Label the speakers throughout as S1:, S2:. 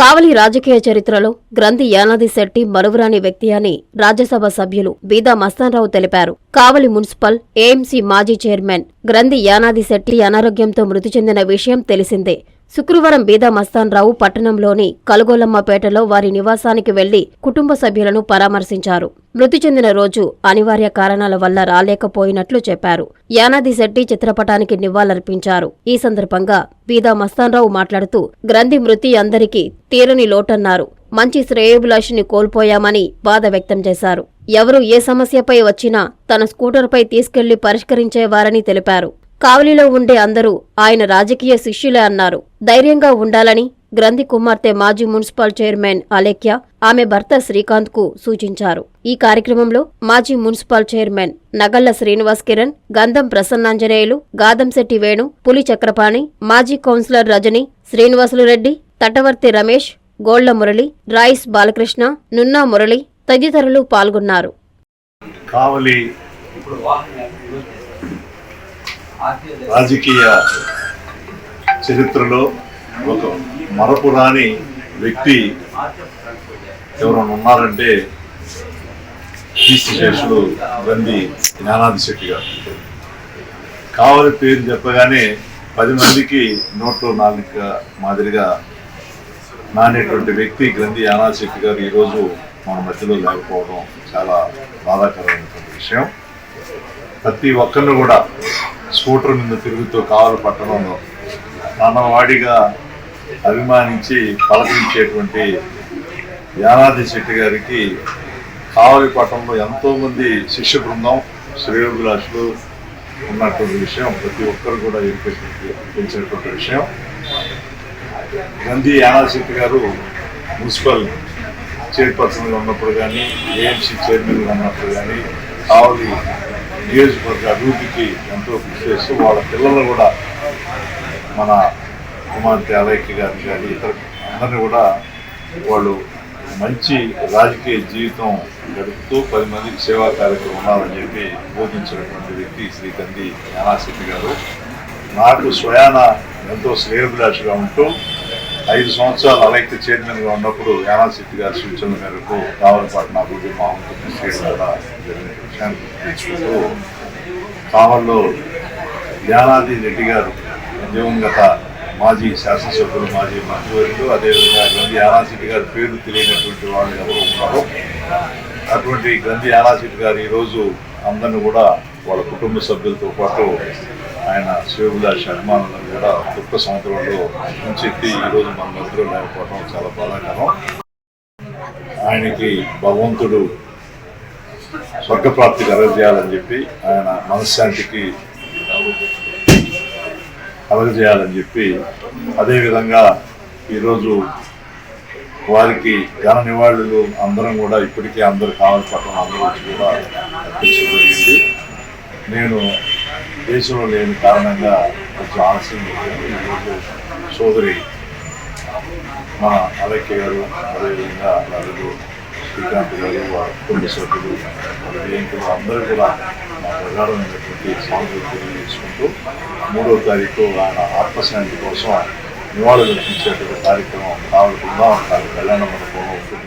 S1: కావలి రాజకీయ చరిత్రలో గ్రంథి యానాది శెట్టి మరువురాని వ్యక్తి అని రాజ్యసభ సభ్యులు బీదా మస్తాన్రావు తెలిపారు. కావలి మున్సిపల్ ఏఎంసీ మాజీ చైర్మన్ గ్రంథి యానాది శెట్టి అనారోగ్యంతో మృతి చెందిన విషయం తెలిసిందే. శుక్రవారం బీదా మస్తాన్రావు పట్టణంలోని కలుగోలమ్మపేటలో వారి నివాసానికి వెళ్ళి కుటుంబ సభ్యులను పరామర్శించారు. మృతి చెందిన రోజు అనివార్య కారణాల వల్ల రాలేకపోయినట్లు చెప్పారు. యానాది శెట్టి చిత్రపటానికి నివాళులర్పించారు. ఈ సందర్భంగా బీదా మస్తాన్రావు మాట్లాడుతూ గ్రంథి మృతి అందరికీ తీరని లోటన్నారు. మంచి శ్రేయోభిలాషిని కోల్పోయామని బాధ వ్యక్తం చేశారు. ఎవరు ఏ సమస్యపై వచ్చినా తన స్కూటర్పై తీసుకెళ్ళి పరిష్కరించేవారని తెలిపారు. కావలిలో ఉండే అందరూ ఆయన రాజకీయ శిష్యులే అన్నారు. ధైర్యంగా ఉండాలని గ్రంథి కుమార్తె మాజీ మున్సిపల్ చైర్మన్ అలేఖ్య ఆమె భర్త శ్రీకాంత్కు సూచించారు. ఈ కార్యక్రమంలో మాజీ మున్సిపల్ చైర్మన్ నగళ్ళ శ్రీనివాస్ కిరణ్ గంధం ప్రసన్నాంజనేయులు గాదంశెట్టి వేణు పులి చక్రపాణి మాజీ కౌన్సిలర్ రజని శ్రీనివాసులు రెడ్డి తటవర్తి రమేష్ గోళ్ళ మురళి రాయిస్ బాలకృష్ణ నున్నా మురళి తదితరులు పాల్గొన్నారు.
S2: కావలి రాజకీయ చరిత్రలో ఒక మరపురాని వ్యక్తి ఎవరైనా ఉన్నారంటే శేషుడు శేషులు జ్ఞానాది శెట్టి గారు. కావలి పేరు చెప్పగానే పది మందికి నోట్లో నాలుక మాదిరిగా నానేటువంటి వ్యక్తి గ్రంథి యానాది శెట్టి గారు ఈరోజు మన మధ్యలో లేకపోవడం చాలా బాధాకరమైనటువంటి విషయం. ప్రతి ఒక్కరిని కూడా స్కూటర్ మీద తిరుగుతూ కావాలి పట్టణంలో నాన్నవాడిగా అభిమానించి పలకరించేటువంటి యానాది శెట్టి గారికి కావలి పట్టణంలో ఎంతోమంది శిష్య బృందం శ్రేయోభిలాషులు ఉన్నటువంటి విషయం ప్రతి ఒక్కరు కూడా ఎరిపించినటువంటి విషయం. గంధీ యానాది శెట్టి గారు మున్సిపల్ చైర్పర్సన్గా ఉన్నప్పుడు కానీ ఏఎంసీ చైర్మన్గా ఉన్నప్పుడు కానీ కావలి నియోజకవర్గ అభివృద్ధికి ఎంతో కృషి చేస్తూ వాళ్ళ పిల్లలు కూడా మన కుమార్తె అలైక్య గారిని కానీ ఇతర అందరినీ కూడా వాళ్ళు మంచి రాజకీయ జీవితం గడుపుతూ పది మందికి సేవా కార్యక్రమం ఉండాలని చెప్పి బోధించినటువంటి వ్యక్తి శ్రీ కంది యానాశెట్టి గారు. నాకు స్వయాన ఎంతో శ్రేయభిలాషగా ఉంటూ ఐదు సంవత్సరాలు అలైక్య చైర్మన్గా ఉన్నప్పుడు యానాశెట్టి గారి సూచనల మేరకు కావలపాటు అభివృద్ధి మా ఉంటుంది కూడా జరిగింది. కావల్లో యానాది రెడ్డి గారు దివంగత మాజీ శాసనసభ్యులు మాజీ మంత్రివర్యులు అదేవిధంగా గంధి యానాశెట్టి గారి పేరు తెలియనటువంటి వాళ్ళు ఎవరు ఉన్నారో అటువంటి గంధి యానాశెట్టి గారు ఈరోజు అందరిని కూడా వాళ్ళ కుటుంబ సభ్యులతో పాటు ఆయన శివభిలాష్ అభిమానులను కూడా దుఃఖ సంవత్సరంలో ఉంచెత్తి ఈరోజు మన మధ్యలో లేకపోవడం చాలా బాధాకరం. ఆయనకి భగవంతుడు స్వర్గప్రాప్తి కలగజేయాలని చెప్పి ఆయన మనశ్శాంతికి కలగజేయాలని చెప్పి అదేవిధంగా ఈరోజు వారికి ఘన నివాళులు అందరం కూడా ఇప్పటికే అందరు కావాలి పట్టణం అందరూ కూడా అర్పించబడింది. నేను దేశంలో లేని కారణంగా కొంచెం ఆలస్యం ఈరోజు సోదరి మా అలక్య గారు అదేవిధంగా నలుగురు శ్రీకాంత్ గారు వారి కుటుంబ సభ్యులు వారి అందరూ కూడా మా ప్రగాఢమైనటువంటి సాంగ్లు తెలియజేసుకుంటూ మూడవ తారీఖు ఆయన ఆత్మశాంతి కోసం నివాళులు అర్పించేటువంటి కార్యక్రమం కావాలి బృందావనం కళ్యాణ మండపంలో ఉంటుంది.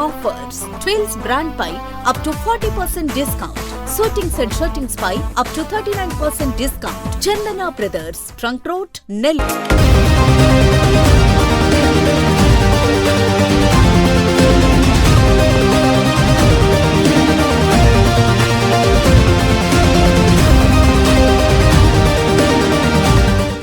S3: Offers twills brand pi up to forty percent discount suitings and shirtings pi up to thirty nine percent discount Chandana brothers trunk road Nellore